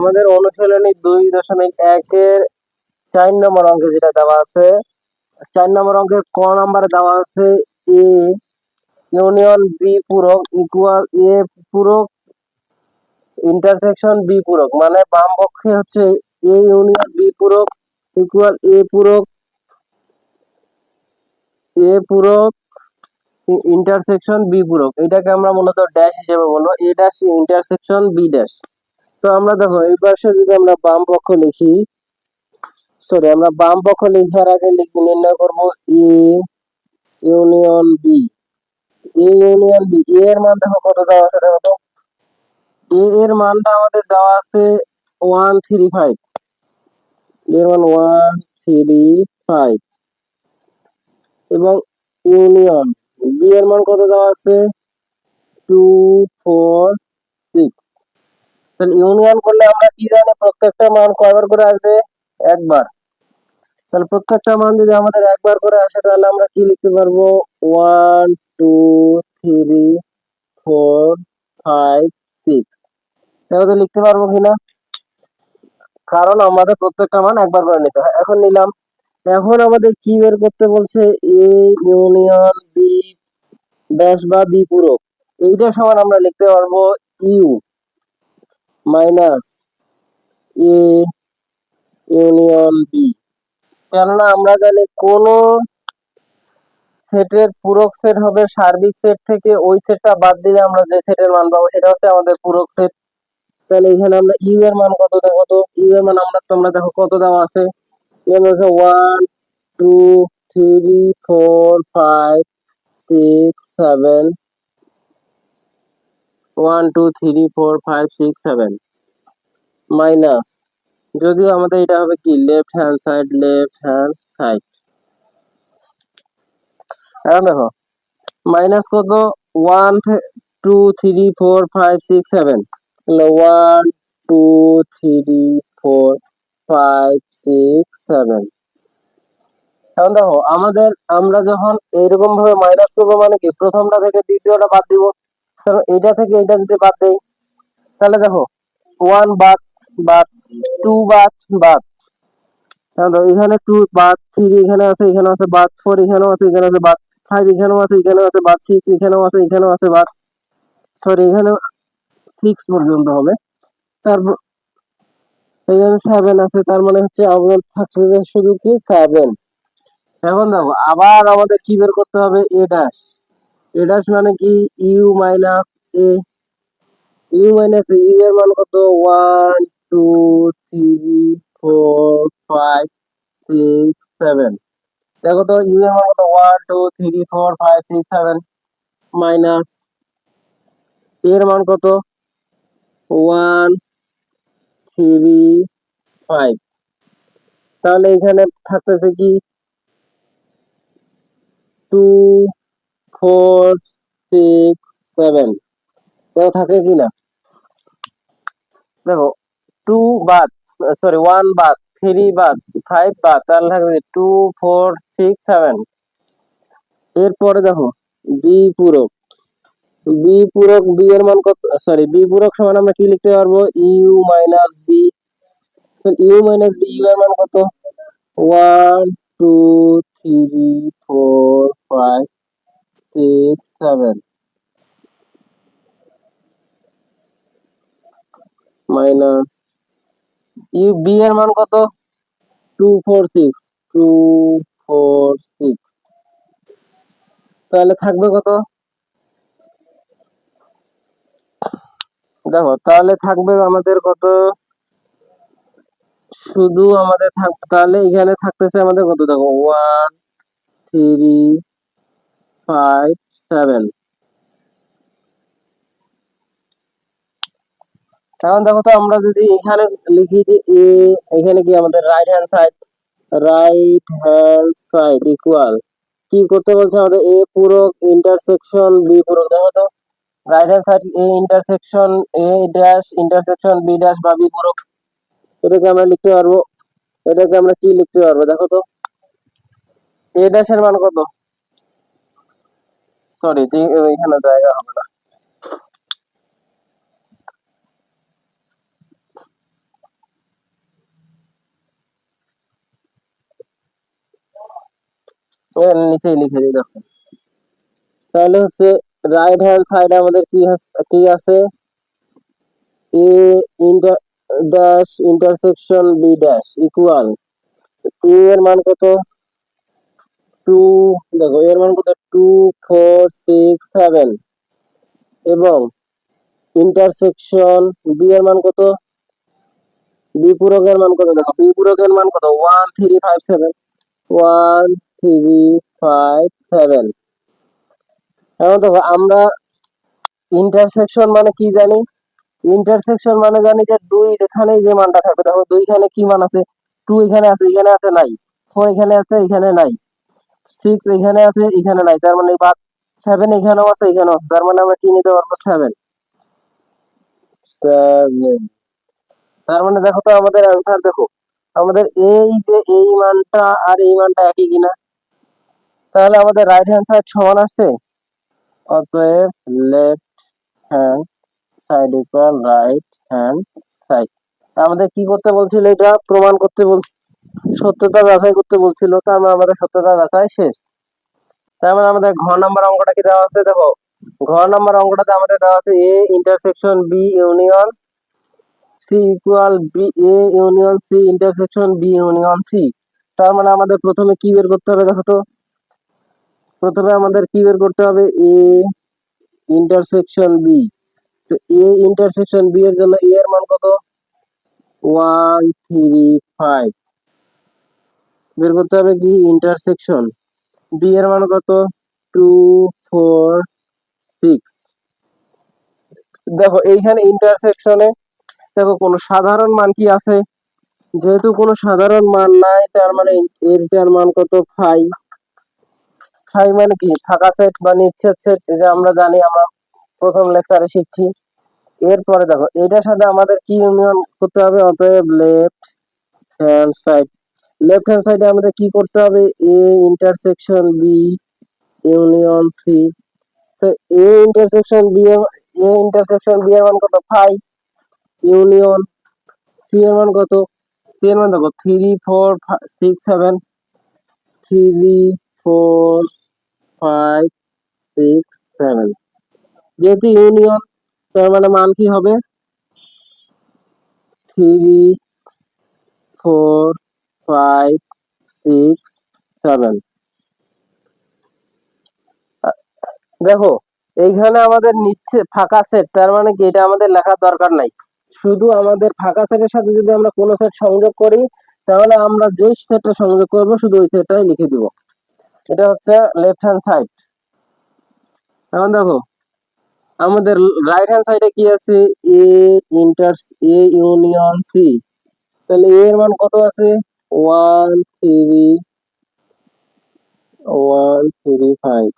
আমাদের অনুশীলনী দুই দশমিক একের চার নম্বর অঙ্কে যেটা দেওয়া আছে, চার নম্বর অঙ্কের ক নম্বরে দেওয়া আছে এ, ইউনিয়ন বি পূরক ইকুয়াল এ পূরক ইন্টারসেকশন বি পূরক মানে বাম পক্ষে হচ্ছে এ ইউনিয়ন বি পূরক ইকুয়াল এ পূরক এ পূরক ইন্টারসেকশন বি পূরক, এটাকে আমরা মূলত ড্যাশ হিসেবে বলব, A dash intersection B dash তো আমরা দেখো, এই পাশে যদি আমরা বাম পক্ষ লিখি সরি আমরা বাম পক্ষ লেখার আগে লিখি নির্ণয় করব A union B A union B A এর মান দেখো কত দেওয়া আছে দেখো তো? এ এর মানটা আমাদের দেওয়া আছে ওয়ান থ্রি ফাইভ এর মান ওয়ান থ্রি ফাইভ এবং ইউনিয়ন বি এর মান কত দেওয়া আছে? টু ফোর সিক্স তাহলে ইউনিয়ন করলে আমরা কি জানি? প্রত্যেকটা মান কয়বার করে আসবে? একবার। তাহলে প্রত্যেকটা মান যদি আমাদের একবার করে আসে, তাহলে আমরা কি লিখতে পারব? One two three four five six তাহলে লিখতে পারব কিনা কারণ আমাদের প্রত্যেকটা মান একবার করে নিতে হয়। এখন নিলাম। এখন আমাদের কি বের করতে বলছে? এ ইউনিয়ন বি ড্যাশ বা বি পূরক। এইটা সমান আমরা লিখতে পারব U minus A union B. কেননা আমরা জানি কোন সেটের পূরক সেট হবে সার্বিক সেট থেকে ওই সেটটা বাদ দিলে আমরা যে সেটের মান পাবো সেটা হচ্ছে আমাদের পূরক সেট। তাহলে এখানে আমরা ইউ এর মান কত দেখো তো ইউ এর মান আমরা তোমরা দেখো কত দেওয়া আছে? এর হচ্ছে one, two, three, four, five, six, seven one, two, three, four, five, six, seven. Minus, যদিও আমাদের এটা হবে কি? Left hand side, left hand side. এখন দেখো, মাইনাস কত? One two, three, four, five, six, seven. তাহলে one, two, three, four, five, six, seven. এখন দেখো, আমাদের আমরা যখন এইরকম ভাবে মাইনাস করব মানে কি? প্রথমটা থেকে দ্বিতীয়টা বাদ দিব। কারণ এইটা থেকে এইটা যদি বাদ দেই তাহলে দেখো ওয়ান বাদ বাদ টু বাদ বাদ। দেখো, এখানে টু বাদ থ্রি এখানে আছে এখানে আছে বাদ ফোর এখানেও আছে এখানে আছে বাদ ফাইভ এখানেও আছে এখানেও আছে বাদ সিক্স এখানেও আছে এখানেও আছে বাদ সরি এখানে সিক্স পর্যন্ত হবে। তারপর এখানে সেভেন আছে তার মানে হচ্ছে আমাদের থাকছে শুধু কি? সেভেন এখন দেখো আবার আমাদের কি বের করতে হবে? এ ড্যাশ এ ড্যাশ মানে কি? U minus A U minus A U এর মান কত? One two three four five six seven দেখো তো ইউ এর মান কত? One two three four five six seven minus এর মান কত? ওয়ান থ্রি ফাইভ তাহলে এখানে থাকতেছে কি? টু ফোর সিক্স সেভেন তো থাকে কি না? দেখো টু বাদ সরি ওয়ান বাদ থ্রি বাদ ফাইভ বাদ, তাহলে থাকবে টু ফোর সিক্স সেভেন এরপরে দেখো বি পূরক। বি পূরক বি এর মান কত সরি বি পূরক সমান আমরা কি লিখতে পারব? U minus B U minus B U এর মান কত? One two three four five six seven minus U B এর মান কত? Two four six two four six তাহলে থাকবে কত? দেখো, তাহলে থাকবে আমাদের কত? শুধু আমাদের থাক তাহলে এখানে থাকতেছে আমাদের কত? দেখো ওয়ান থ্রি ফাইভ সেভেন এখন দেখো তো আমরা যদি এখানে লিখি যে এ এখানে কি আমাদের right hand side right hand side equal কি করতে বলছে আমাদের? এ পূরক ইন্টারসেকশন বি পূরক। দেখো তো right hand side A intersection A dash intersection B dash বা বি পূরক। এটাকে আমরা লিখতে পারব। এটাকে আমরা কি লিখতে পারব? দেখো তো এ ড্যাশের মান কত? সরি জি এখানে জায়গা হবে না। এর লিখে দিই, দেখো। তাহলে হচ্ছে রাইট হ্যান্ড সাইডে আমাদের কি কি আছে? A inter dash intersection B dash equal A এর মান কত? টু দেখো এর মান কত? টু ফোর সিক্স সেভেন এবং ইন্টারসেকশন বি এর মান কত? বি মান কত? দেখো বি মান কত? One three five seven one three five seven এখন দেখো, আমরা ইন্টারসেকশন মানে কি জানি? ইন্টারসেকশন মানে জানি যে দুই এখানে যে মানটা থাকবে। দেখো, দুইখানে কি মান আছে? টু এখানে আছে এখানে আছে নাই। ফোর এখানে আছে, এখানে নাই। সিক্স এখানে আছে, এখানে নাই। তার মানে বাদ সেভেন এখানেও আছে এখানেও আছে। তার মানে আমরা কি নিতে পারব সেভেন সেভেন তার মানে দেখো তো আমাদের অ্যান্সার দেখো। আমাদের এই যে এই মানটা আর এই মানটা একই কিনা। তাহলে আমাদের রাইট হ্যান্ড সাইড সমান আসছে? অতএব left hand side equal right hand side আমাদের কি করতে বলছিল এটা? প্রমাণ করতে বল সত্যতা যাচাই করতে বলছিল তার মানে আমাদের সত্যতা যাচাই শেষ। তার মানে আমাদের ঘর নাম্বার অঙ্কটা কি দেওয়া আছে? দেখো, ঘর নাম্বার অঙ্কটাতে আমাদের দেওয়া আছে A intersection B union C equal B A union C intersection B union C তার মানে আমাদের প্রথমে কি বের করতে হবে দেখো তো? প্রথমে আমাদের কি বের করতে হবে? এ ইন্টারসেকশন বি তো এ ইন্টারসেকশন বি এর জন্য এ এর মান কত? ওয়ান থ্রি ফাইভ বের করতে হবে কি? ইন্টারসেকশন বি এর মান কত? টু ফোর সিক্স দেখো, এইখানে ইন্টারসেকশনে দেখো, কোনো সাধারণ মান কি আছে? যেহেতু কোনো সাধারণ মান নাই, তার মানে এটার মান কত? ফাইভ ফাইভ মানে কি? ফাঁকা সেট বা নিচ্ছেদ সেট এটা আমরা জানি, আমরা প্রথম লেকচারে শিখছি। এরপরে দেখো, এটার সাথে আমাদের কি ইউনিয়ন করতে হবে? অতএব left hand side left hand সাইডে আমাদের কি করতে হবে? A intersection B union C তো A intersection B A intersection B এর মান কত? ফাইভ ইউনিয়ন সি এর মান কত? সি এর মান দেখো three four six seven three four five six seven যেহেতু ইউনিয়ন তার মানে মান কি হবে? Three four five six seven দেখো, এইখানে আমাদের নিচ্ছে ফাঁকা সেট তার মানে কি এটা আমাদের লেখার দরকার নাই। শুধু আমাদের ফাঁকা সেটের সাথে যদি আমরা কোনো সেট সংযোগ করি, তাহলে আমরা যে সেটটা সংযোগ করব, শুধু ওই সেটটাই লিখে দিব। এটা হচ্ছে লেফট হ্যান্ড সাইড এখন দেখো, আমাদের রাইট হ্যান্ড সাইডে কি আছে? A inter A union C তাহলে এ এর মান কত আছে? One three one three five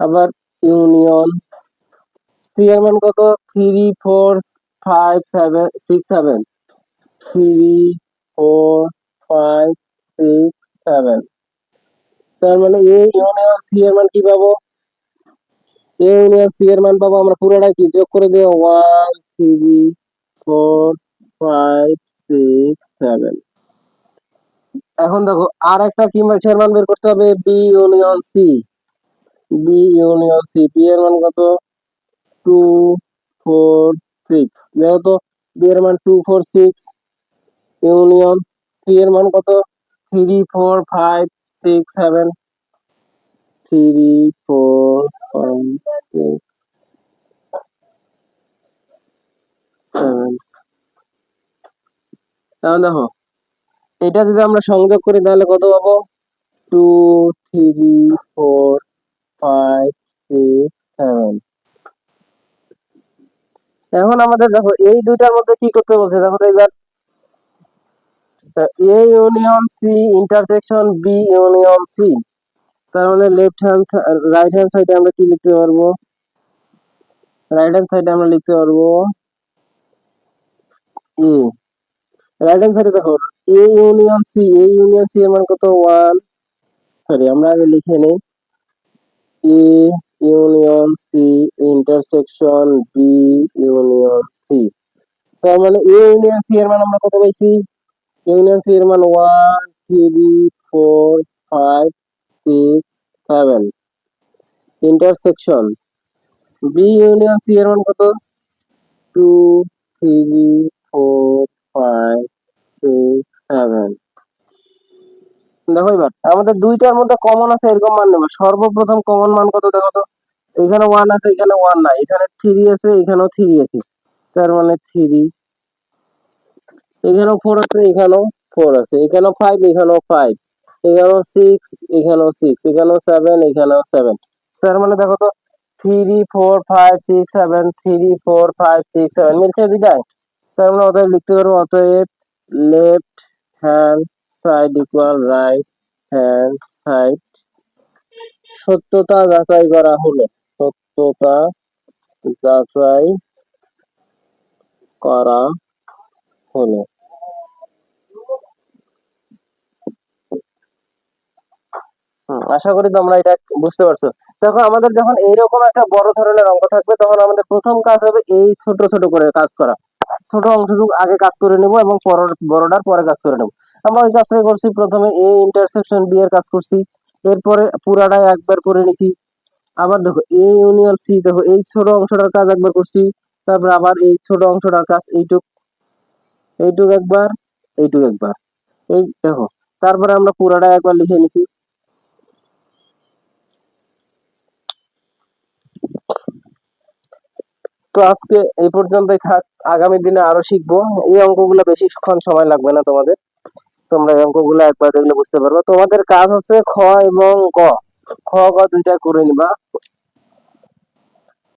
আবার ইউনিয়ন সি এর মান কত? Three four five seven six seven three four five six seven তার মানে এ ইউনিয়ন সি এর মান কি পাবো? এ ইউনিয়ন সি এর মান পাবো আমরা পুরোটা কি? যোগ করে দেবো one three four five six seven এখন দেখো, আর একটা কি মাসের মান বের করতে হবে B union C B union C B এর মান কত? টু ফোর সিক্স যেহেতু বি এর মান two four six union C এর মান কত? Three four five six seven three four five six seven তাহলে দেখো এটা যদি আমরা সংযোগ করি, তাহলে কত পাবো? Two three four five six seven এখন আমাদের দেখো, এই দুইটার মধ্যে কি করতে বলছে? দেখো এবার A union C intersection B union C তার মানে লেফট হ্যান্ড রাইট হ্যান্ড সাইডে আমরা কি লিখতে পারব? রাইট হ্যান্ড সাইডে আমরা লিখতে পারব এ রাইট হ্যান্ড সাইডে দেখো A union C A union C এর মান কত? ওয়ান সরি আমরা আগে লিখে নেই। A union C intersection B union C তার মানে এ ইউনিয়ন সি এর মান আমরা কত পাইছি? ইউনিয়ন সি এর মান one three four five six seven intersection B union C এর মান কত? Two three four five six seven দেখো এবার, আমাদের দুইটার মধ্যে কমন আছে, এরকম মান নেব। সর্বপ্রথম কমন মান কত দেখো তো? এখানে ওয়ান আছে, এখানে ওয়ান নাই। এখানে থ্রি আছে, এখানেও থ্রি আছে। তার মানে থ্রি এখানেও ফোর আছে, এখানেও ফোর আছে। এখানেও ফাইভ এখানেও ফাইভ এখানেও সিক্স এখানেও সিক্স এখানেও সেভেন এখানেও সেভেন তার মানে দেখো তো three four five six seven three four five six seven মিলছে দুইটায় তার মানে অতএব লিখতে পারব, অতএব left hand side equal right hand side সত্যতা যাচাই করা হলো। সত্যতা যাচাই করা হলো। আশা করি তোমরা এটা বুঝতে পারছ। দেখো, আমাদের যখন এইরকম একটা বড় ধরনের অঙ্ক থাকবে, তখন আমাদের প্রথম কাজ হবে এই ছোট ছোট করে কাজ করা। ছোট অংশটুকু আগে কাজ করে নেব এবং বড়টার পরে কাজ করে নেব। আমরা ওই কাজটাই করছি। প্রথমে এ ইন্টারসেকশন বি এর কাজ করছি। এরপরে পুরাটাই একবার করে নিছি। আবার দেখো এ ইউনিয়ন সি দেখো এই ছোট অংশটার কাজ একবার করছি। তারপর আবার এই ছোট অংশটার কাজ এইটুক এইটুক একবার এইটুক একবার। এই দেখো, তারপরে আমরা পুরাটা একবার লিখে নিছি। তো আজকে এই পর্যন্তই থাক, আগামী দিনে আরও শিখব। এই অঙ্কগুলো বেশিক্ষণ সময় লাগবে না তোমাদের। তোমরা এই অঙ্কগুলো একবার দেখলে বুঝতে পারবে। তোমাদের কাজ হচ্ছে খ এবং ক খ, গ দুইটা করে নিবা।